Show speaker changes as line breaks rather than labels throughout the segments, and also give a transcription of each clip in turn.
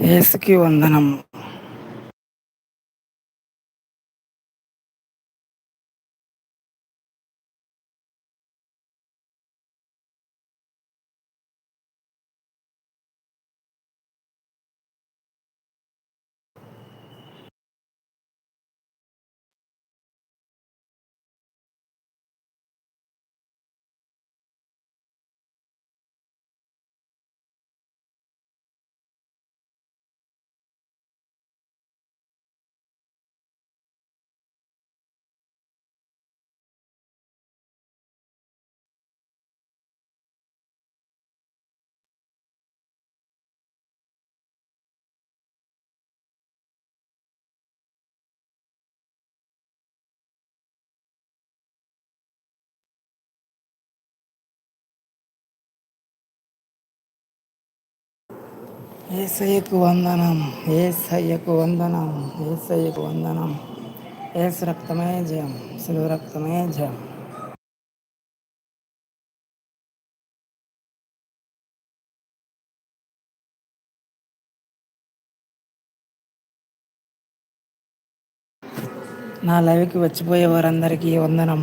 యేసుకి వందనం ఏసయ్యకు వందనం ఏసయ్యకు వందనం ఏసయ్యకు వందనం. ఏసు రక్తమే జయం సులువు రక్తమే జయం. నా లైవ్కి వచ్చిపోయే వారందరికీ వందనం.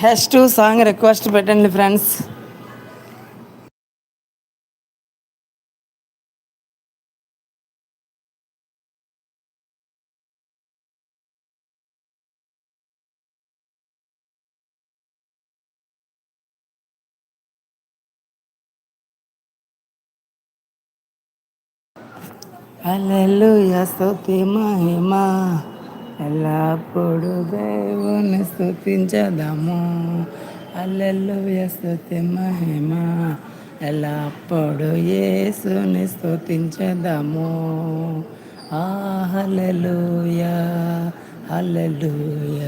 హ్యాష్ టు సాంగ్ రిక్వెస్ట్ పెట్టండి ఫ్రెండ్స్ Hallelujah, అల్లెలుయ స్తుతి మహిమ ఎల్లప్పుడు దేవుని స్థుతించదము అల్లెల్లు స్తుతి మహిమ. ఎల్లప్పుడు యేసుని స్థుతించదము హల్లెలూయ హల్లెలూయ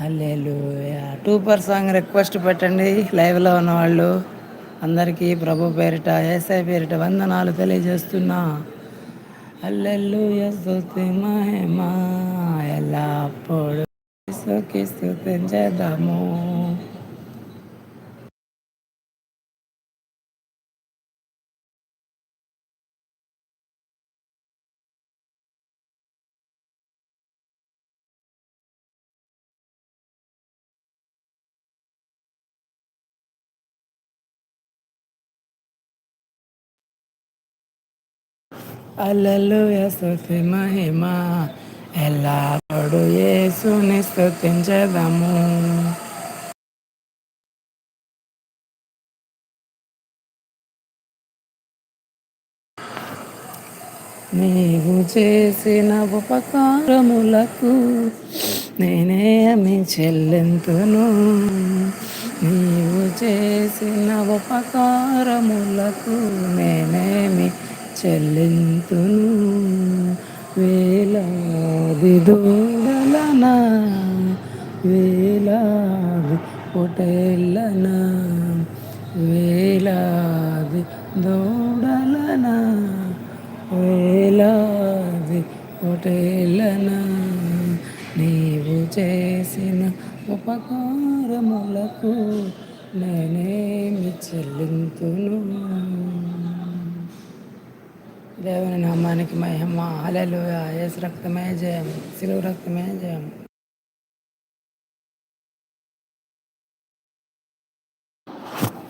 హల్లెలూయ. టూ పర్ సాంగ్ రిక్వెస్ట్ పెట్టండి లైవ్లో ఉన్నవాళ్ళు. అందరికీ ప్రభు పేరిట ఏసై పేరిట వందనాలు తెలియజేస్తున్నా. అల్లెల్లుయ స్తుతి మహిమ ఎల్లప్పుడు యేసుకి స్తుతించేద్దాము అల్లెలుయ స్తుతి మహిమ ఎల్లప్పుడు యేసుని స్థుతించదము నీవు చేసిన ఉపకారములకు నేనేమి చెల్లింతును. నీవు చేసిన ఉపకారములకు నేనేమి చెల్లింతును వేలాది దూడలనా వేలాది పొటేళ్ళనా వేలాది దూడలనా వేలాది పొటేళ్ళనా. నీవు చేసిన ఉపకారములకు నేనేమి చెల్లింతును? దేవుని నామానికి మహిమ. అలెలు ఏసు రక్తమే జయం. సిలువు రక్తమే జయం.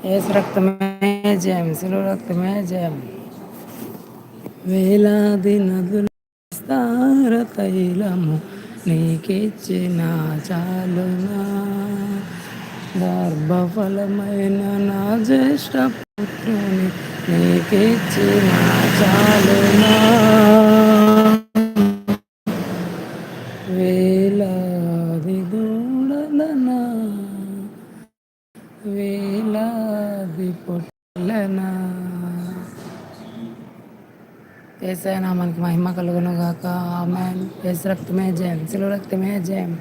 యేసు రక్తమే జయం. సిలువు రక్తమే జయం. వేలాది నదులు విస్తార తైలము నీకిచ్చిన చాలునా. గర్భఫలమైన నా జ్యేష్ఠ పుత్రుని నీకిచ్చిన చాలునా? వేలాది దూడలనా? వేలాది పొట్లనా? ఏసైనా మనకి మహిమ కలుగును గాక ఆమె ఏసు రక్తమే జయం. సిలువ రక్తమే జయం.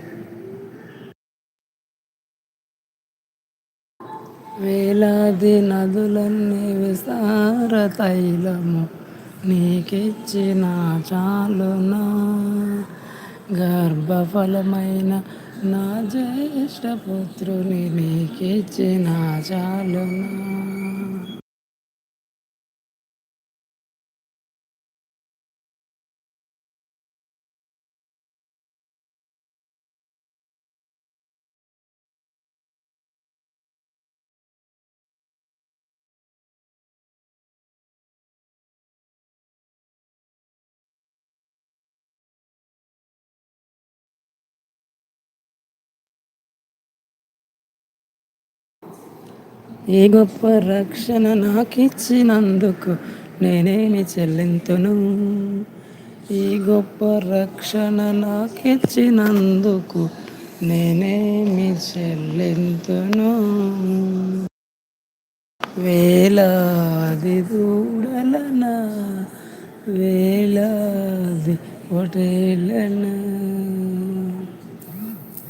వేలాది నదులన్నీ విసార తైలము నీకిచ్చిన చాలునా. గర్భఫలమైన నా జ్యేష్ఠ పుత్రుని నీకిచ్చిన చాలునా. ఈ గొప్ప రక్షణ నాకిచ్చినందుకు నేనేమి చెల్లింతును? ఈ గొప్ప రక్షణ నాకిచ్చినందుకు నేనేమి చెల్లింతును? వేలాది దూడలనా వేలాది పొటేలనా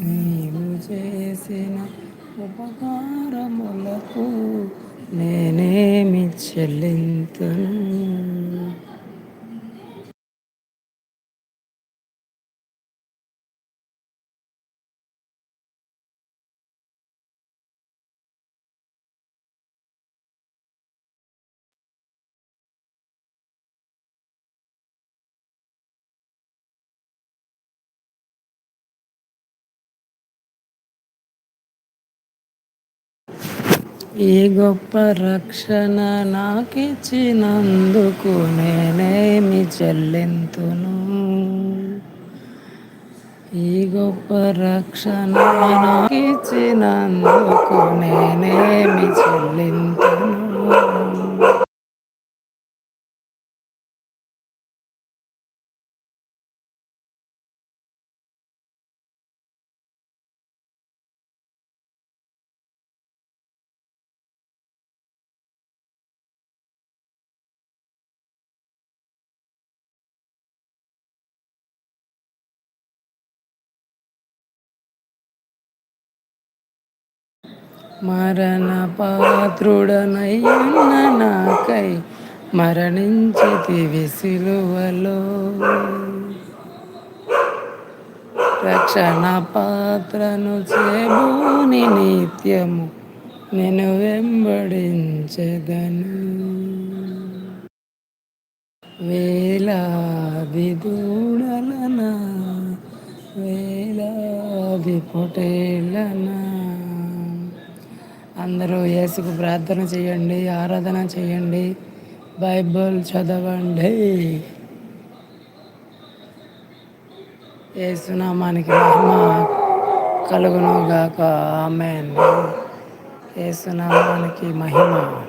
నీవు చేసిన ఉపకారములకు నేనేమి చెల్లింతును ఈ గొప్ప రక్షణ నాకిచ్చినందుకు నేనేమి చెల్లింతును? ఈ గొప్ప రక్షణ నాకిచ్చినందుకు నేనేమి చెల్లింతును? మరణ పాత్రుడనయ్యున్న నాకై మరణించితివి సిలువలో రక్షణ పాత్రను చేబూని నిత్యము నేను వెంబడించదను. వేలాది దూడలనా వేలాది పొటేళ్ళనా అందరూ యేసుకు ప్రార్థన చేయండి ఆరాధన చేయండి బైబుల్ చదవండి. ఏసునామానికి మహిమ కలుగును గాక ఆమెన్. ఏసునామానికి మహిమ.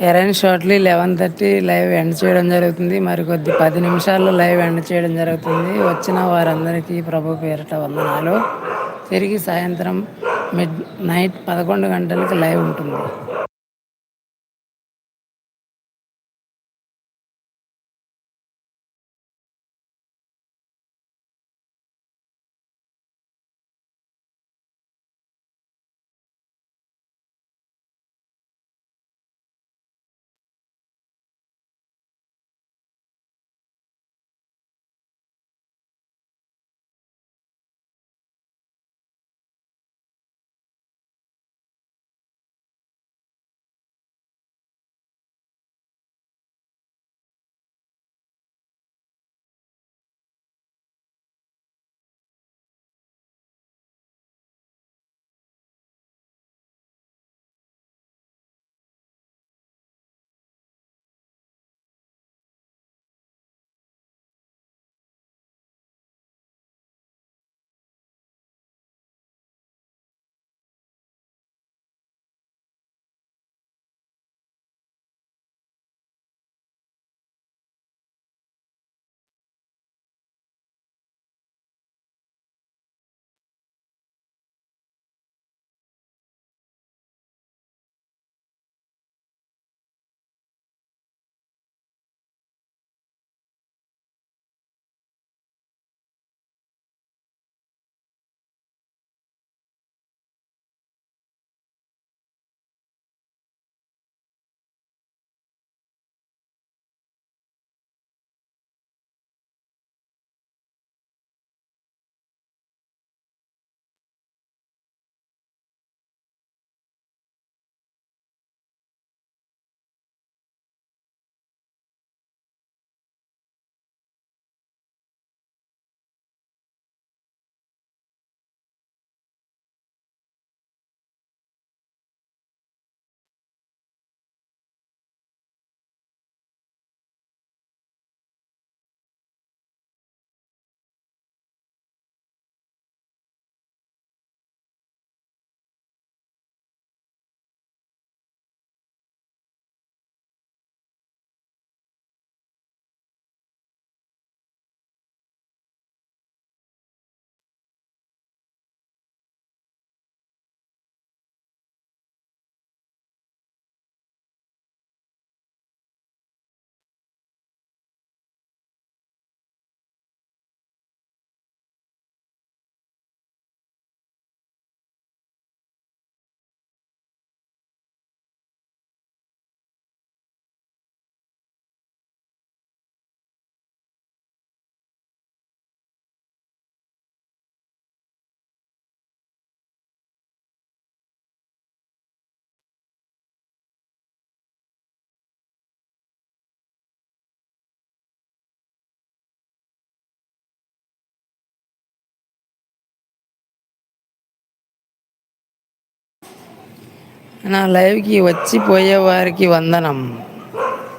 ఎరైన్ shortly eleven thirty live end చేయడం జరుగుతుంది. మరి కొద్ది పది నిమిషాల్లో లైవ్ ఎండ్ చేయడం జరుగుతుంది. వచ్చిన వారందరికీ ప్రభు పేరిట వందనాలు. తిరిగి సాయంత్రం మిడ్ నైట్ పదకొండు గంటలకు లైవ్ ఉంటుంది. నా లైవ్కి వచ్చిపోయే వారికి వందనం.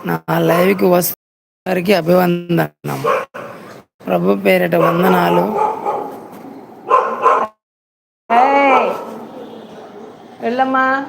నా లైవ్కి వస్తారికి అభివందనం. ప్రభు పేరిట వందనాలు. వెళ్ళమ్మా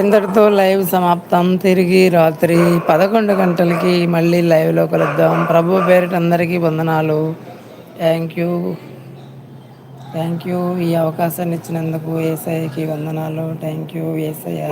ఇంతటితో లైవ్ సమాప్తం. తిరిగి రాత్రి పదకొండు గంటలకి మళ్ళీ లైవ్లో కలుద్దాం. ప్రభు పేరిట అందరికీ వందనాలు. థ్యాంక్ యూ థ్యాంక్ యూ ఈ అవకాశాన్ని ఇచ్చినందుకు ఏసఐకి వందనాలు. Thank you Yesayya.